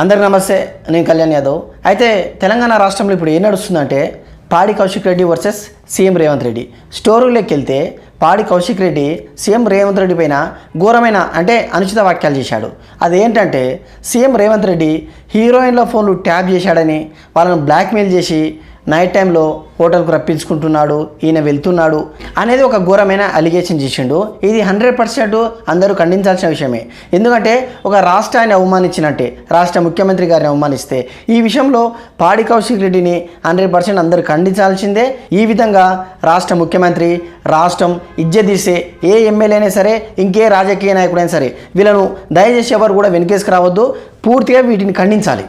అందరికి నమస్తే నేను కళ్యాణ్ యాదవ్. అయితే తెలంగాణ రాష్ట్రంలో ఇప్పుడు ఏం నడుస్తుందంటే పాడి కౌశిక్ రెడ్డి వర్సెస్ సీఎం రేవంత్ రెడ్డి. స్టోరీలోకి వెళ్తే పాడి కౌశిక్ రెడ్డి సీఎం రేవంత్ రెడ్డి పైన ఘోరమైన అంటే అనుచిత వాక్యాలు చేశాడు. అదేంటంటే సీఎం రేవంత్ రెడ్డి హీరోయిన్ల ఫోన్లు ట్యాప్ చేశాడని వాళ్ళను బ్లాక్మెయిల్ చేసి నైట్ టైంలో హోటల్కు రప్పించుకుంటున్నాడు ఈయన వెళ్తున్నాడు అనేది ఒక ఘోరమైన అలిగేషన్ చేసిండు. ఇది హండ్రెడ్ పర్సెంట్ అందరూ ఖండించాల్సిన విషయమే. ఎందుకంటే ఒక రాష్ట్రాన్ని అవమానించినట్టే రాష్ట్ర ముఖ్యమంత్రి గారిని అవమానిస్తే ఈ విషయంలో పాడి కౌశిక్ రెడ్డిని హండ్రెడ్ పర్సెంట్ అందరూ ఖండించాల్సిందే. ఈ విధంగా రాష్ట్ర ముఖ్యమంత్రి రాష్ట్రం ఇజ్జదీసే ఏ ఎమ్మెల్యేనే అయినా సరే ఇంకే రాజకీయ నాయకుడైనా సరే వీళ్ళను దయచేసి ఎవరు కూడా వెనుకేసుకు రావద్దు పూర్తిగా వీటిని ఖండించాలి.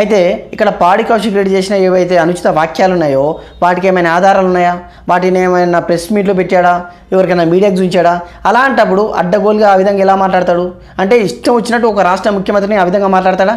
అయితే ఇక్కడ పాడి కౌశిక్ రెడ్డి చేసిన ఏవైతే అనుచిత వాక్యాలు ఉన్నాయో వాటికి ఏమైనా ఆధారాలు ఉన్నాయా? వాటిని ఏమైనా ప్రెస్ మీట్లో పెట్టాడా? ఎవరికైనా మీడియాకి చూపించాడా? అలాంటప్పుడు అడ్డగోలుగా ఆ విధంగా ఎలా మాట్లాడతాడు? అంటే ఇష్టం వచ్చినట్టు ఒక రాష్ట్ర ముఖ్యమంత్రిని ఆ విధంగా మాట్లాడతాడా?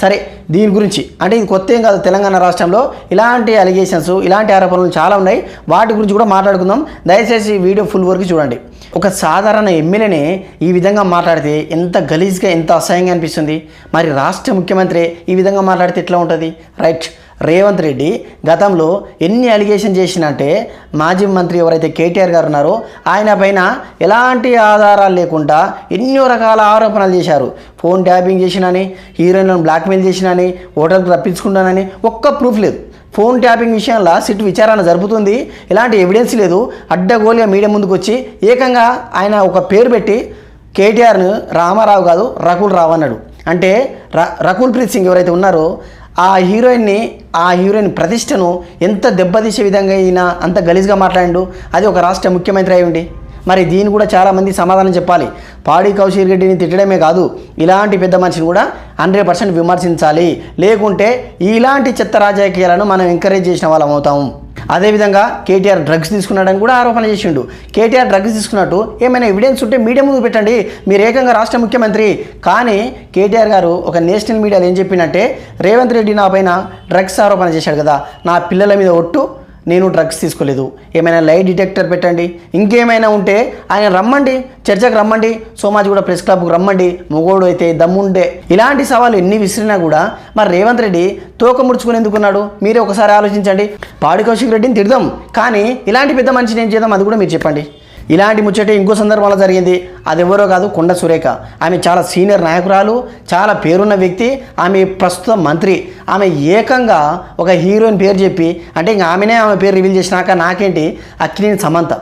సరే దీని గురించి అంటే ఇది కొత్త ఏం కాదు తెలంగాణ రాష్ట్రంలో ఇలాంటి అలిగేషన్స్ ఇలాంటి ఆరోపణలు చాలా ఉన్నాయి. వాటి గురించి కూడా మాట్లాడుకుందాం. దయచేసి వీడియో ఫుల్ వరకు చూడండి. ఒక సాధారణ ఎమ్మెల్యేనే ఈ విధంగా మాట్లాడితే ఎంత గలీజ్గా ఎంత అసహ్యంగా అనిపిస్తుంది. మరి రాష్ట్ర ముఖ్యమంత్రి ఈ విధంగా మాట్లాడితే ఎట్లా ఉంటుంది? రైట్. రేవంత్ రెడ్డి గతంలో ఎన్ని అలిగేషన్ చేసినంటే మాజీ మంత్రి ఎవరైతే కేటీఆర్ గారు ఉన్నారో ఆయన పైన ఎలాంటి ఆధారాలు లేకుండా ఎన్నో రకాల ఆరోపణలు చేశారు. ఫోన్ ట్యాపింగ్ చేసినని హీరోయిన్లను బ్లాక్మెయిల్ చేసినని హోటల్కి రప్పించుకున్నానని ఒక్క ప్రూఫ్ లేదు. ఫోన్ ట్యాపింగ్ విషయంలో సిట్ విచారణ జరుపుతుంది. ఎలాంటి ఎవిడెన్స్ లేదు. అడ్డగోలుగా మీడియా ముందుకు వచ్చి ఏకంగా ఆయన ఒక పేరు పెట్టి కేటీఆర్ను రామారావు కాదు రకుల్ రావు అన్నాడు. అంటే ర రకుల్ ప్రీత్ సింగ్ ఎవరైతే ఉన్నారో ఆ హీరోయిన్ని ఆ హీరోయిన్ ప్రతిష్టను ఎంత దెబ్బతీసే విధంగా అయినా అంత గలీజ్గా మాట్లాడిండు అది ఒక రాష్ట్ర ముఖ్యమంత్రి అయ్యండి మరి దీన్ని కూడా చాలామంది సమాధానం చెప్పాలి. పాడి కౌశిక్ రెడ్డిని తిట్టడమే కాదు ఇలాంటి పెద్ద మనిషిని కూడా హండ్రెడ్ పర్సెంట్ విమర్శించాలి. లేకుంటే ఇలాంటి చెత్త రాజకీయాలను మనం ఎంకరేజ్ చేసిన వాళ్ళం అవుతాము అదేవిధంగా కేటీఆర్ డ్రగ్స్ తీసుకున్నాడని కూడా ఆరోపణ చేసిండు. కేటీఆర్ డ్రగ్స్ తీసుకున్నట్టు ఏమైనా ఎవిడెన్స్ ఉంటే మీడియా ముందు పెట్టండి. మీరు ఏకంగా రాష్ట్ర ముఖ్యమంత్రి. కానీ కేటీఆర్ గారు ఒక నేషనల్ మీడియాలో ఏం చెప్పినట్టే రేవంత్ రెడ్డి నా పైన డ్రగ్స్ ఆరోపణ చేశాడు కదా. నా పిల్లల మీద ఒట్టు నేను డ్రగ్స్ తీసుకోలేదు. ఏమైనా లై డిటెక్టర్ పెట్టండి. ఇంకేమైనా ఉంటే ఆయన రమ్మండి. చర్చకు రమ్మండి. సోమాజి కూడా ప్రెస్ క్లబ్కు రమ్మండి. మొగోడు అయితే దమ్ముండే. ఇలాంటి సవాలు ఎన్ని విసిరినా కూడా మరి రేవంత్ రెడ్డి తోక ముడుచుకుని ఎందుకున్నాడు మీరే ఒకసారి ఆలోచించండి. పాడి కౌశిక్ రెడ్డిని తిడదాం. కానీ ఇలాంటి పెద్ద మనిషిని ఏం చేద్దాం? అది కూడా మీరు చెప్పండి. ఇలాంటి ముచ్చట ఇంకో సందర్భంలో జరిగింది. అది ఎవరో కాదు కొండ సురేఖ. ఆమె చాలా సీనియర్ నాయకురాలు చాలా పేరున్న వ్యక్తి ఆమె ప్రస్తుత మంత్రి. ఆమె ఏకంగా ఒక హీరోయిన్ పేరు చెప్పి అంటే ఇంకా ఆమెనే ఆమె పేరు రివీల్ చేసినాక నాకేంటి? అక్కినేని సమంత.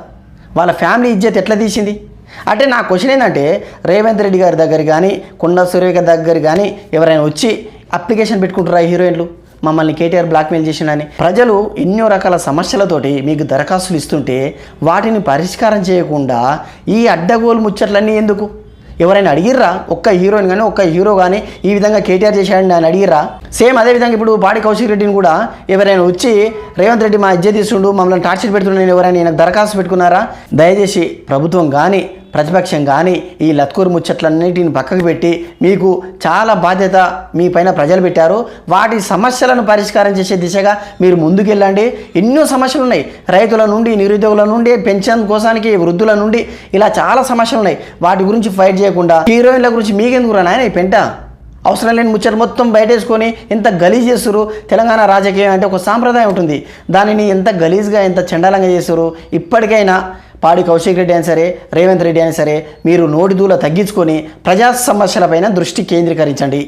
వాళ్ళ ఫ్యామిలీ ఇజ్జత్ ఎట్లా తీసింది? అంటే నా క్వశ్చన్ ఏంటంటే రేవంత్ రెడ్డి గారి దగ్గర కానీ కొండ సురేఖ దగ్గర కానీ ఎవరైనా వచ్చి అప్లికేషన్ పెట్టుకుంటారా ఈ హీరోయిన్లు? మమ్మల్ని కేటీఆర్ బ్లాక్మెయిల్ చేసిండని. ప్రజలు ఎన్నో రకాల సమస్యలతోటి మీకు దరఖాస్తులు ఇస్తుంటే వాటిని పరిష్కారం చేయకుండా ఈ అడ్డగోలు ముచ్చట్లన్నీ ఎందుకు? ఎవరైనా అడిగిర్రా? ఒక్క హీరోయిన్ కానీ ఒక్క హీరో కానీ ఈ విధంగా కేటీఆర్ చేశాడని ఆయన అడిగిర్రా? సేమ్ అదే విధంగా ఇప్పుడు పాడి కౌశిక్ రెడ్డిని కూడా ఎవరైనా వచ్చి రేవంత్ రెడ్డి మా ఇజ్జత్ తీసుకుండు మమ్మల్ని టార్చర్ పెడుతున్నాను ఎవరైనా దరఖాస్తు పెట్టుకున్నారా? దయచేసి ప్రభుత్వం కానీ ప్రతిపక్షం కానీ ఈ లత్కూరు ముచ్చట్లన్నిటిని పక్కకు పెట్టి మీకు చాలా బాధ్యత మీ పైన ప్రజలు పెట్టారు. వాటి సమస్యలను పరిష్కారం చేసే దిశగా మీరు ముందుకెళ్ళండి. ఎన్నో సమస్యలు ఉన్నాయి. రైతుల నుండి నిరుద్యోగుల నుండి పెన్షన్ కోసానికి వృద్ధుల నుండి ఇలా చాలా సమస్యలు ఉన్నాయి. వాటి గురించి ఫైట్ చేయకుండా హీరోయిన్ల గురించి మీకెందుకు రా నాయన పెంట? అవసరం లేని ముచ్చట మొత్తం బయటేసుకొని ఎంత గలీజ్ చేస్తారు తెలంగాణ రాజకీయం అంటే ఒక సాంప్రదాయం ఉంటుంది. దానిని ఎంత గలీజ్గా ఎంత చండాలంగా చేస్తారు ఇప్పటికైనా పాడి కౌశిక్ రెడ్డి అయినా సరే రేవంత్ రెడ్డి అయినా సరే మీరు నోటి దూల తగ్గించుకొని ప్రజా సమస్యలపైన దృష్టి కేంద్రీకరించండి.